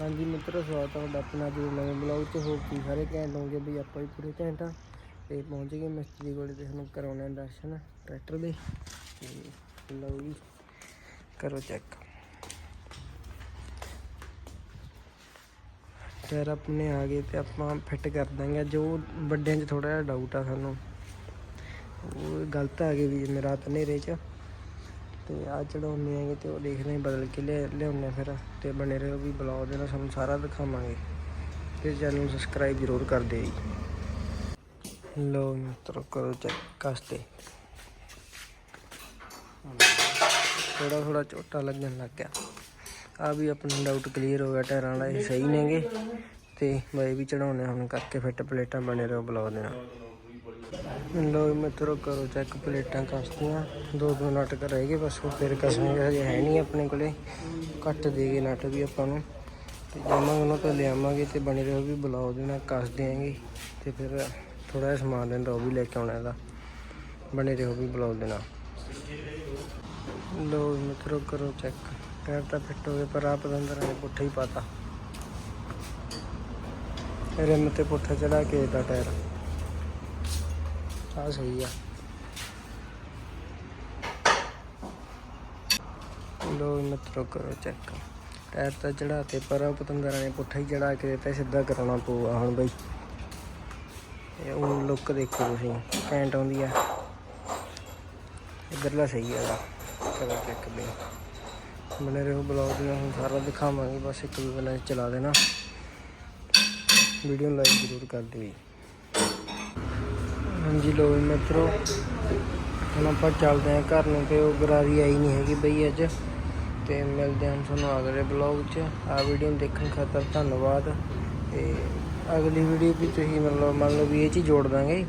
ਹਾਂਜੀ ਮਿੱਤਰੋ, ਸਵਾਗਤ ਹੈ ਤੁਹਾਡਾ ਆਪਣਾ ਜੀ ਨਵੇਂ ਬਲੌਗ 'ਚ ਹੋ ਕੀ ਸਾਰੇ ਘੈਂਟ ਹੋਗੇ ਵੀ ਆਪਾਂ ਵੀ ਪੂਰੇ ਘੈਂਟ ਆ। ਤੇ ਪਹੁੰਚ ਗਏ ਮਿਸਤਰੀ ਕੋਲੇ ਤੇ ਸਾਨੂੰ ਕਰਾਉਣੇ ਦਰਸ਼ਨ ਟਰੈਕਟਰ ਦੇ। ਤੇ ਲਓ ਜੀ, ਕਰੋ ਚੈੱਕ ਟਾਇਰ ਆਪਣੇ ਆ ਗਏ ਤੇ ਆਪਾਂ ਫਿੱਟ ਕਰ ਦਾਂਗੇ। ਜੋ ਵੱਡਿਆਂ 'ਚ ਥੋੜਾ ਜਿਹਾ ਡਾਊਟ ਆ ਸਾਨੂੰ। ਉਹ ਗਲਤ ਆ ਗਏ ਵੀ ਜਿਵੇਂ ਰਾਤ ਹਨੇਰੇ 'ਚ। ਤੇ ਆ ਚੜਾਉਂਦੇ ਆਗੇ ਤੇ ਉਹ ਦੇਖਦੇ ਹਾਂ ਬਦਲ ਕੇ ਲਿਆ, ਲਿਆਉਂਦੇ ਹਾਂ ਫਿਰ। ਤੇ ਬਣੇ ਰਹੋ ਵੀ ਬਲੌਗ ਦੇ ਨਾਲ ਸਾਨੂੰ ਸਾਰਾ ਦਿਖਾਵਾਂਗੇ। ਤੇ ਚੈਨਲ ਨੂੰ ਸਬਸਕ੍ਰਾਈਬ ਜ਼ਰੂਰ ਕਰ ਦਿਓ ਜੀ। ਲੋ ਮਿੱਤਰੋ, ਕਰੋ ਚੈੱਕ ਕਸਤੇ। ਥੋੜਾ ਥੋੜਾ ਝੋਟਾ ਲੱਗਣ ਲੱਗ ਗਿਆ। ਆ ਵੀ ਆਪਣਾ ਡਾਊਟ ਕਲੀਅਰ ਹੋ ਗਿਆ, ਟਾਇਰਾਂ ਵਾਲਾ, ਇਹ ਸਹੀ ਨੇਗੇ। ਤੇ ਬਾਈ ਵੀ ਚੜਾਉਣੇ ਹੁਣ ਕਰਕੇ ਫਿੱਟ ਪਲੇਟਾਂ ਬਣੇ ਰਹੋ ਬਲੌਗ ਦੇ ਨਾਲ। ਲੋ ਮਿੱਤਰੋ ਕਰੋ ਚੈੱਕ ਪਲੇਟਾਂ ਕਸਤੀਆਂ। ਦੋ ਦੋ ਨਾਟਕ ਰਹਿ ਗਏ, ਬਸ ਉਹ ਫਿਰ ਕਸਾਂਗੇ ਹਜੇ ਹੈ ਨਹੀਂ ਆਪਣੇ ਕੋਲੇ। ਕੱਟ ਦੇ ਗਏ ਨਟ ਵੀ ਆਪਾਂ ਨੂੰ। ਤੇ ਜਾਵਾਂਗੇ, ਉਹਨਾਂ ਤੋਂ ਲਿਆਵਾਂਗੇ ਤੇ ਬਣੇ ਰਹੋ ਵੀ ਬੁਲਾਓ ਦੇ ਨਾਲ ਕਸ ਦਿਆਂਗੇ। ਤੇ ਫਿਰ ਥੋੜਾ ਜਿਹਾ ਸਮਾਨ ਦਿੰਦਾ ਉਹ ਵੀ ਲੈ ਕੇ ਆਉਣਾ ਇਹਦਾ। ਬਣੇ ਰਹੋ ਵੀ ਬੁਲਾਓ ਦੇ ਨਾਲ। ਲੋ ਮਿੱਤਰੋ ਕਰੋ ਚੈੱਕ ਟਾਇਰ ਤਾਂ ਫਿੱਟ ਹੋ ਗਏ ਪਰ ਆਪ ਅੰਦਰ ਨੇ ਪੁੱਠਾ ਹੀ ਪਾਤਾ। ਰਿਮ ਤੇ ਪੁੱਠਾ ਚੜਾ ਕੇ ਦਾ ਟਾਇਰ। ਆ ਸਹੀ ਆ। ਲੋ ਮਿੱਤਰੋ, ਕਰੋ ਚੈੱਕ ਟਾਇਰ ਤਾਂ ਚੜਾ ਤੇ ਪਰ ਪਤੰਦਰਾਂ ਨੇ ਪੁੱਠਾ ਹੀ ਚੜਾ ਕੇ ਦਿੱਤਾ ਸਿੱਧਾ ਕਰਾਉਣਾ ਪਊਗਾ ਹੁਣ ਬਈ। ਇਹ ਉਹ ਲੁੱਕ ਦੇਖੋ ਤੁਸੀਂ ਕੈਂਟ ਆਉਂਦੀ ਆ। ਇਧਰਲਾ ਸਹੀ ਹੈਗਾ ਕਰੋ ਚੈੱਕ ਬਈ ਬਣੇ ਰਹੋ ਬਲੌਗ ਦੇ ਹੁਣ ਸਾਰਾ ਦਿਖਾਵਾਂਗੇ, ਬਸ ਇੱਕ ਵੀ ਬਣਾ ਚਲਾ ਦੇਣਾ। ਵੀਡੀਓ ਨੂੰ ਲਾਈਕ ਜ਼ਰੂਰ ਕਰ ਦਿਓ ਹਾਂਜੀ ਲੋ ਮਿੱਤਰੋ, ਹੁਣ ਆਪਾਂ ਚੱਲਦੇ ਹਾਂ ਘਰ ਨੂੰ ਤੇ ਉਹ ਗਰਾਰੀ ਆਈ ਨਹੀਂ ਹੈਗੀ ਬਈ ਅੱਜ। ਤੇ ਮਿਲਦੇ ਹਾਂ ਤੁਹਾਨੂੰ ਅਗਲੇ ਬਲੌਗ 'ਚ। ਆ ਵੀਡੀਓ ਨੂੰ ਦੇਖਣ ਖਾਤਰ ਧੰਨਵਾਦ। ਤੇ ਅਗਲੀ ਵੀਡੀਓ ਵੀ ਤੁਸੀਂ ਮਤਲਬ ਮੰਨ ਲਓ ਵੀ ਇਹ 'ਚ ਹੀ ਜੋੜ ਦਾਂਗੇ।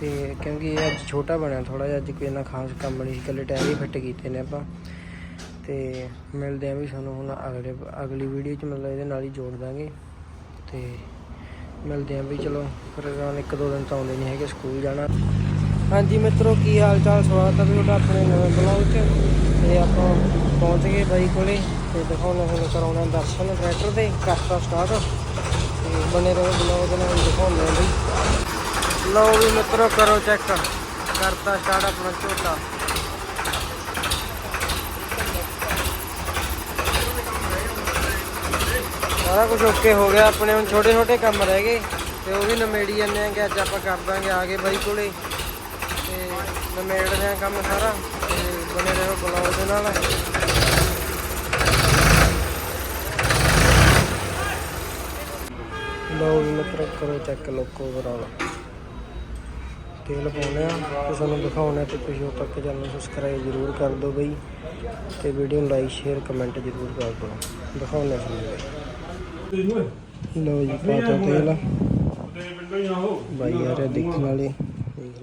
ਤੇ ਕਿਉਂਕਿ ਇਹ ਅੱਜ ਛੋਟਾ ਬਣਿਆ ਥੋੜਾ ਜਿਹਾ, ਅੱਜ ਕੋਈ ਇੰਨਾ ਖਾਸ ਕੰਮ ਨਹੀਂ ਸੀ, ਇਕੱਲੇ ਟਾਇਰ ਹੀ ਫਿੱਟ ਕੀਤੇ ਨੇ ਆਪਾਂ। ਤੇ ਮਿਲਦੇ ਹਾਂ ਵੀ ਸਾਨੂੰ ਹੁਣ ਅਗਲੇ, ਅਗਲੀ ਵੀਡੀਓ 'ਚ ਮਤਲਬ ਇਹਦੇ ਨਾਲ ਹੀ ਜੋੜ ਦਾਂਗੇ। ਤੇ ਮਿਲਦੇ ਆਂ ਵੀ ਚਲੋ ਫਿਰ ਹੁਣ ਇੱਕ ਦੋ ਦਿਨ ਤਾਂ ਆਉਂਦੇ ਨਹੀਂ ਹੈਗੇ, ਸਕੂਲ ਜਾਣਾ। ਹਾਂਜੀ ਮਿੱਤਰੋ, ਕੀ ਹਾਲ ਚਾਲ ਸਵਾਗਤ ਹੈ ਤੁਹਾਡਾ ਆਪਣੇ ਨਵੇਂ ਬਲੌਗ 'ਚ। ਤੇ ਆਪਾਂ ਪਹੁੰਚ ਗਏ ਬਾਈ ਕੋਲੇ। ਤੇ ਦਿਖਾਉਣਾ ਹੁਣ ਕਰਾਉਣਾ ਦਰਸ਼ਨ ਟਰੈਕਟਰ ਦੇ ਕਰਤਾ ਸਟਾਰਟ ਤੇ ਬਣੇ ਰਹੋ ਬਲੌਗ ਦੇ ਨਾਲ, ਦਿਖਾਉਂਦੇ ਆਂ ਬਈ। ਲਓ ਵੀ ਮਿੱਤਰੋ, ਕਰੋ ਚੈੱਕ ਕਰਤਾ ਸਟਾਰਟ ਆਪਣਾ ਝੋਟਾ। ਸਾਰਾ ਕੁਝ ਓਕੇ ਹੋ ਗਿਆ। ਆਪਣੇ ਹੁਣ ਛੋਟੇ ਛੋਟੇ ਕੰਮ ਰਹਿ ਗਏ। ਤੇ ਉਹ ਵੀ ਨਮੇੜੀ ਜਾਂਦੇ ਆ ਕਿ ਅੱਜ ਆਪਾਂ ਕਰ ਦਾਂਗੇ ਆ ਗਏ ਬਾਈ ਕੋਲੇ। ਤੇ ਨਮੇੜਦੇ ਆ ਕੰਮ ਸਾਰਾ ਤੇ ਬਣੇ ਰਹੋ ਬਲੌਗ ਦੇ ਨਾਲ। ਲਓ ਵੀ ਮਿੱਤਰੋ, ਕਰੋ ਚੈੱਕ ਲੋਕੋ ਓਵਰਆਲ ਤੇਲ ਪਾਉਣੇ ਆ ਤੇ ਤੁਹਾਨੂੰ ਦਿਖਾਉਣਾ ਤੇ ਤੁਸੀਂ ਉਹ ਤੱਕ ਚੈਨਲ ਸਬਸਕ੍ਰਾਈਬ ਜ਼ਰੂਰ ਕਰ ਦਿਓ ਬਈ। ਤੇ ਵੀਡੀਓ ਨੂੰ ਲਾਈਕ ਸ਼ੇਅਰ ਕਮੈਂਟ ਜ਼ਰੂਰ ਕਰ ਦਿਓ। ਦਿਖਾਉਣੇ ਤੁਹਾਨੂੰ। ਲਓ ਜੀ ਪਾਤਾ ਤੇਲ। ਬਾਈ ਯਾਰ, ਇਹ ਦੇਖਣ ਵਾਲੇ।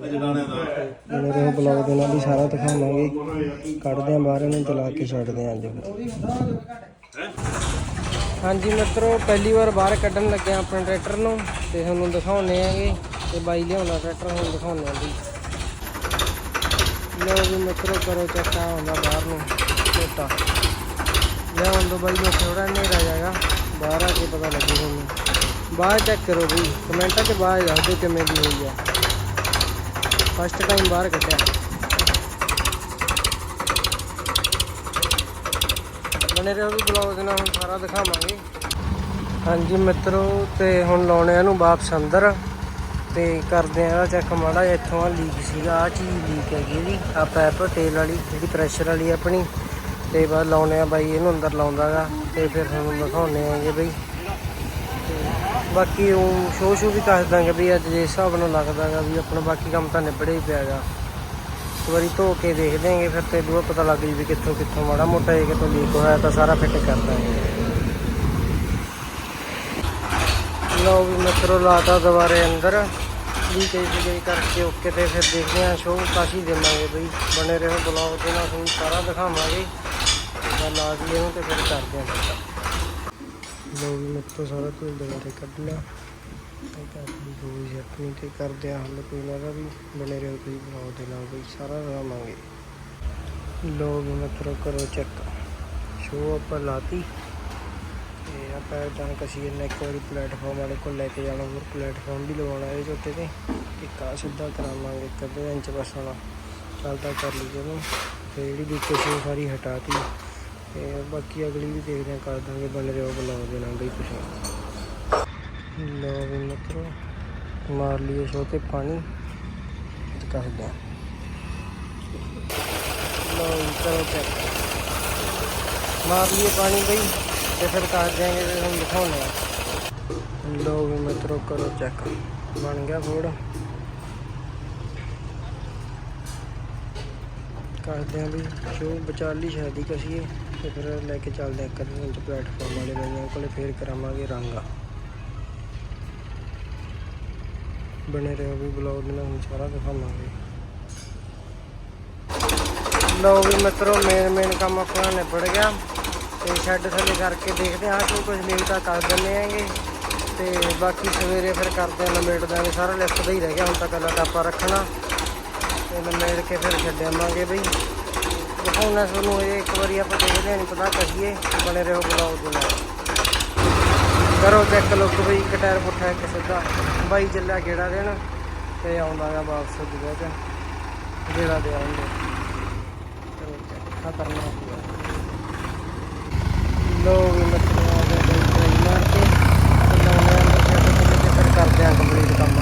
ਮੇਰੇ ਉਹ ਬਲੌਗ ਦੇ ਨਾਲ ਹੀ ਸਾਰਾ ਦਿਖਾਵਾਂਗੇ। ਕੱਢਦੇ ਆ ਬਾਹਰ, ਇਹਨੂੰ ਚਲਾ ਕੇ ਛੱਡਦੇ ਆ ਅੱਜ। ਹਾਂਜੀ ਮਿੱਤਰੋ, ਪਹਿਲੀ ਵਾਰ ਬਾਹਰ ਕੱਢਣ ਲੱਗੇ ਆ ਆਪਣੇ ਟਰੈਕਟਰ ਨੂੰ ਤੇ ਤੁਹਾਨੂੰ ਦਿਖਾਉਣੇ ਆਗੇ ਤੇ ਬਾਈ ਲਿਆਉਣਾ ਟਰੈਕਟਰ ਹੁਣ ਦਿਖਾਉਣੇ ਆ ਵੀ ਲਓ ਜੀ ਮਿੱਤਰੋ, ਕਰੋ ਚੱਕਾ ਹੁੰਦਾ ਬਾਹਰ ਨੂੰ ਛੋਟਾ ਲਿਆਉਣ ਤੋਂ ਬਾਈ ਮੈਂ ਥੋੜਾ ਹਨੇਰਾ ਜਾਗਾ ਬਾਹਰ ਆ ਕੇ ਪਤਾ ਲੱਗੇ ਤੁਹਾਨੂੰ ਬਾਹਰ ਚੈੱਕ ਕਰੋ ਵੀ ਕਮੈਂਟਾਂ 'ਚ ਬਾਹਰ ਦੱਸ ਦਿਓ ਕਿਵੇਂ ਦੀ ਹੋਈ ਆ। ਫਸਟ ਟਾਈਮ ਬਾਹਰ ਕੱਢਿਆ। ਬਣੇ ਰਹੋ ਵੀ ਬਲੌਗ ਦੇ ਨਾਲ, ਹੁਣ ਸਾਰਾ ਦਿਖਾਵਾਂਗੇ। ਹਾਂਜੀ ਮਿੱਤਰੋ, ਤੇ ਹੁਣ ਲਾਉਣੇ ਆ ਇਹਨੂੰ ਵਾਪਸ ਅੰਦਰ। ਤੇ ਕਰਦੇ ਆ ਚੈੱਕ ਮਾੜਾ ਇੱਥੋਂ ਆ ਲੀਕ ਸੀਗਾ ਆ ਚੀਜ਼ ਲੀਕ ਹੈਗੀ ਇਹਦੀ ਆ ਪੈਪ ਤੇਲ ਵਾਲੀ, ਜਿਹੜੀ ਪ੍ਰੈਸ਼ਰ ਵਾਲੀ ਆਪਣੀ। ਤੇ ਬਾਅਦ ਲਾਉਣੇ ਆ ਬਾਈ, ਇਹਨੂੰ ਅੰਦਰ ਲਾਉਂਦਾਗਾ ਤੇ ਫਿਰ ਤੁਹਾਨੂੰ ਦਿਖਾਉਣੇ ਆਂਗੇ ਬਈ। ਬਾਕੀ ਉਹ ਸ਼ੋ ਸ਼ੂ ਵੀ ਦੱਸ ਦਾਂਗੇ ਵੀ ਅੱਜ ਜੇ ਹਿਸਾਬ ਨਾਲ ਲੱਗਦਾਗਾ ਵੀ ਆਪਣਾ ਬਾਕੀ ਕੰਮ ਤਾਂ ਨਿਬੜੇ ਹੀ ਪਿਆਗਾ ਇੱਕ ਵਾਰੀ ਧੋ ਕੇ ਦੇਖ ਦੇਂਗੇ ਫਿਰ ਤੇ ਦੂਆ ਪਤਾ ਲੱਗ ਜੂ ਵੀ ਕਿੱਥੋਂ ਕਿੱਥੋਂ ਮਾੜਾ ਮੋਟਾ ਇਹ ਕਿਤੋਂ ਲੀਕ ਹੋਇਆ ਤਾਂ ਸਾਰਾ ਫਿੱਟ ਕਰ ਦਾਂਗੇ। ਲਓ ਵੀ ਮਿੱਤਰੋ, ਲਾਤਾ ਦੁਬਾਰੇ ਅੰਦਰ। ਵੀ ਕਈ ਜਗ੍ਹਾ ਕਰਕੇ ਓਕੇ ਤੇ ਫਿਰ ਦੇਖਦੇ ਹਾਂ, ਸ਼ੋਅ ਕਾਸ਼ੀ ਦੇਵਾਂਗੇ ਬਈ। ਬਣੇ ਰਹੋ ਬਲੌਗ ਦੇ ਨਾਲ, ਤੁਹਾਨੂੰ ਸਾਰਾ ਦਿਖਾਵਾਂਗੇ। ਤਾਂ ਲਾ ਦੀ ਇਹਨੂੰ ਤੇ ਫਿਰ ਕਰਦੇ ਹਾਂ। ਲੋ ਵੀ ਮਿੱਤਰੋ ਸਾਰਾ ਕੁਝ ਦੁਬਾਰੇ ਕੱਢ ਲਿਆ ਤੇ ਆਪਣੀ ਗੋਲੀ ਆਪਣੀ ਤੇ ਕਰਦੇ ਆ ਹੱਲ ਕੋਈ ਨਾ ਦਾ ਵੀ, ਬਣੇ ਰਹੋ ਕੋਈ ਬਣਾਓ ਦੇ ਨਾਲ ਬਈ, ਸਾਰਾ ਦਿਖਾਵਾਂਗੇ ਲੋ ਵੀ ਮਿੱਤਰੋ ਕਰੋ ਚੈੱਕ ਸ਼ੋਅ ਆਪਾਂ ਲਾਤੀ। ਤੇ ਆਪਾਂ ਤਾਂ ਕਸੀਏ ਨੇ ਇੱਕ ਵਾਰੀ ਪਲੇਟਫਾਰਮ ਵਾਲੇ ਕੋਲ ਲੈ ਕੇ ਜਾਣਾ, ਹੋਰ ਪਲੇਟਫਾਰਮ ਵੀ ਲਵਾਉਣਾ ਇਹ ਝੋਟੇ ਤੇ। ਇੱਕ ਆ ਸਿੱਧਾ ਕਰਾਵਾਂਗੇ, ਇੱਕ ਅੱਧੇ ਇੰਚ ਬਸ ਹੁਣ ਚੱਲਦਾ ਕਰ ਲਈਏ ਉਹਨੂੰ। ਤੇ ਜਿਹੜੀ ਵਿੱਚ ਸੀ ਸਾਰੀ ਹਟਾਤੀ ਤੇ ਬਾਕੀ ਅਗਲੀ ਵੀ ਦੇਖਦੇ ਹਾਂ, ਕਰ ਦਾਂਗੇ ਬਣ ਰਿਹਾ ਬਲੌਗ ਦੇ ਨਾਲ ਬਈ ਕੁਛ। ਲੋ ਵੀ ਮਿੱਤਰੋ, ਮਾਰ ਲਈਏ ਸ਼ੋ ਤੇ ਪਾਣੀ। ਤੇ ਕਰਦੇ ਲੋ ਕਰੋ ਚੈੱਕ ਮਾਰ ਲਈਏ ਪਾਣੀ ਬਈ, ਤੇ ਫਿਰ ਕਰ ਦਿਆਂਗੇ ਤੇ ਤੁਹਾਨੂੰ ਦਿਖਾਉਂਦੇ ਆ ਲੋ ਵੀ ਮਿੱਤਰੋ, ਕਰੋ ਚੈੱਕ ਬਣ ਗਿਆ ਫੋੜ ਕਰਦੇ ਆਂ ਵੀ ਸ਼ੋ ਬਚਾ ਸ਼ਾਇਦ ਹੀ ਕਸੀਏ। ਤੇ ਫਿਰ ਲੈ ਕੇ ਚੱਲਦੇ ਆ ਕਦੇ ਇੰਚ ਪਲੇਟਫਾਰਮ ਵਾਲੇ ਬਈਆਂ ਕੋਲੇ ਫੇਰ ਕਰਾਵਾਂਗੇ ਰੰਗ। ਬਣੇ ਰਹੋ ਵੀ ਬਲੌਗ ਦੇ ਨਾਲ ਸਾਰਾ ਦਿਖਾਵਾਂਗੇ। ਲਓ ਵੀ ਮਿੱਤਰੋ ਮੇਨ ਮੇਨ ਕੰਮ ਆਪਣਾ ਨਿਬੜ ਗਿਆ। ਤੇ ਸ਼ੈੱਡ ਥੱਲੇ ਕਰਕੇ ਦੇਖਦੇ ਹਾਂ ਕਿ ਕੁਝ ਨਹੀਂ ਤਾਂ ਕਰ ਦਿੰਦੇ ਆਂਗੇ ਤੇ ਬਾਕੀ ਸਵੇਰੇ ਫਿਰ ਕਰਦੇ ਆ ਨਮੇੜ ਦਾਂਗੇ ਸਾਰਾ ਲਿਫਟ ਦਾ ਹੀ ਰਹਿ ਗਿਆ, ਹੁਣ ਤੱਕ ਕੱਲਾ ਟਾਪਾ ਰੱਖਣਾ। ਤੇ ਨਮੇੜ ਕੇ ਫਿਰ ਛੱਡਾਂਗੇ ਬਈ। ਦਿਖਾਉਣਾ ਤੁਹਾਨੂੰ ਇਹ ਇੱਕ ਵਾਰੀ ਆਪਾਂ ਦੇਖਦੇ ਹਾਂ ਪਤਾ ਕਹੀਏ ਬਣੇ ਰਹੋ ਬਲੌਗ ਦੇ ਨਾਲ। ਕਰੋ ਚੈੱਕ ਲੁੱਕ ਬਈ ਇੱਕ ਟਾਇਰ ਪੁੱਠਾ, ਇੱਕ ਸਿੱਧਾ। ਬਾਈ ਚੱਲਿਆ ਗੇੜਾ ਦੇਣ ਤੇ ਆਉਂਦਾ ਵਾਪਸ ਦੁਬਈ ਚ ਗੇੜਾ ਦੇ ਆਉਂਦੇ। ਕਰੋ ਚੈੱਕ ਖਤਰਨਾਕ ਲੋ ਵੀ ਮਤਲਬ ਆ ਗਏ ਮਾਰ ਕੇ ਕਰਦੇ ਆ ਕੰਪਲੀਟ ਕੰਮ।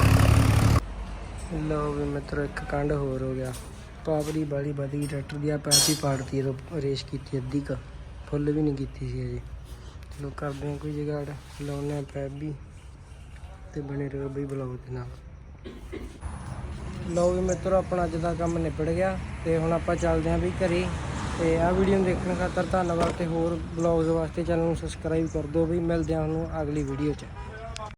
ਲੋ ਵੀ ਮਿੱਤਰੋ, ਇੱਕ ਕੰਡ ਹੋਰ ਹੋ ਗਿਆ। ਪਾਵਰੀ ਬਾਲੀ ਵਧੀ ਟਰੈਕਟਰ ਦੀ ਆ ਪੈਪ ਹੀ ਪਾੜਤੀ ਜਦੋਂ ਰੇਸ ਕੀਤੀ ਅੱਧੀ ਕ। ਫੁੱਲ ਵੀ ਨਹੀਂ ਕੀਤੀ ਸੀ ਅਜੇ ਚਲੋ ਕਰਦੇ ਆ ਕੋਈ ਜਗਾੜ ਲਾਉਣੇ ਆ ਪੈਪ ਵੀ ਤੇ ਬਣੇ ਰਹੋ ਬਈ ਬਲੌਗ ਦੇ ਨਾਲ। ਲਓ ਵੀ ਮਿੱਤਰੋ, ਆਪਣਾ ਅੱਜ ਦਾ ਕੰਮ ਨਿਬੜ ਗਿਆ ਤੇ ਹੁਣ ਆਪਾਂ ਚੱਲਦੇ ਹਾਂ ਵੀ ਘਰੇ। ਤੇ ਆਹ ਵੀਡੀਓ ਨੂੰ ਦੇਖਣ ਖਾਤਰ ਧੰਨਵਾਦ ਤੇ ਹੋਰ ਬਲੌਗਸ ਵਾਸਤੇ ਚੈਨਲ ਨੂੰ ਸਬਸਕ੍ਰਾਈਬ ਕਰ ਦਿਓ ਵੀ ਮਿਲਦੇ ਹਾਂ ਤੁਹਾਨੂੰ ਅਗਲੀ ਵੀਡੀਓ 'ਚ।